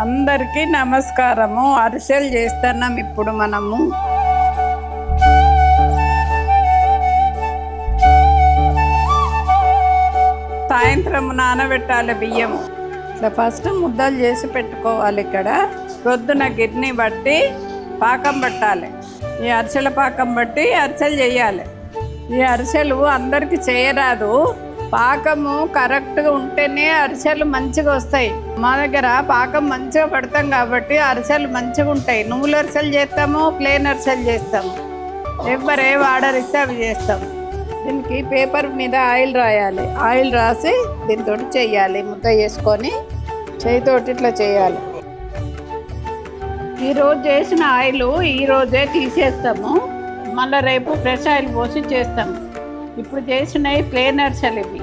అందరికీ నమస్కారము. అరిసెలు చేస్తున్నాం ఇప్పుడు మనము. సాయంత్రం నానబెట్టాలి బియ్యము. ఇట్లా ఫస్ట్ ముద్దలు చేసి పెట్టుకోవాలి ఇక్కడ. పొద్దున గిర్ని బట్టి పాకం పట్టాలి. ఈ అరిసెల పాకం బట్టి అరిసెలు చేయాలి. ఈ అరిసెలు అందరికీ చేయరాదు. పాకము కరెక్ట్గా ఉంటేనే అరిసెలు మంచిగా వస్తాయి. మా దగ్గర పాకం మంచిగా పడతాం కాబట్టి అరిసెలు మంచిగా ఉంటాయి. నువ్వులు అరిసెలు చేస్తాము ప్లేన్ అరిసెలు చేస్తాము. ఎవరే ఆర్డర్ ఇస్తే అవి చేస్తాం. దీనికి పేపర్ మీద ఆయిల్ రాయాలి. ఆయిల్ రాసి దీంతో చేయాలి. ముద్ద చేసుకొని చేయితోటి ఇట్లా చేయాలి. ఈరోజు చేసిన ఆయిల్ ఈరోజే తీసేస్తాము. మళ్ళీ రేపు ఫ్రెష్ ఆయిల్ పోసి చేస్తాము. ఇప్పుడు చేసినవి ప్లేన్ అరిసెలు ఇవి.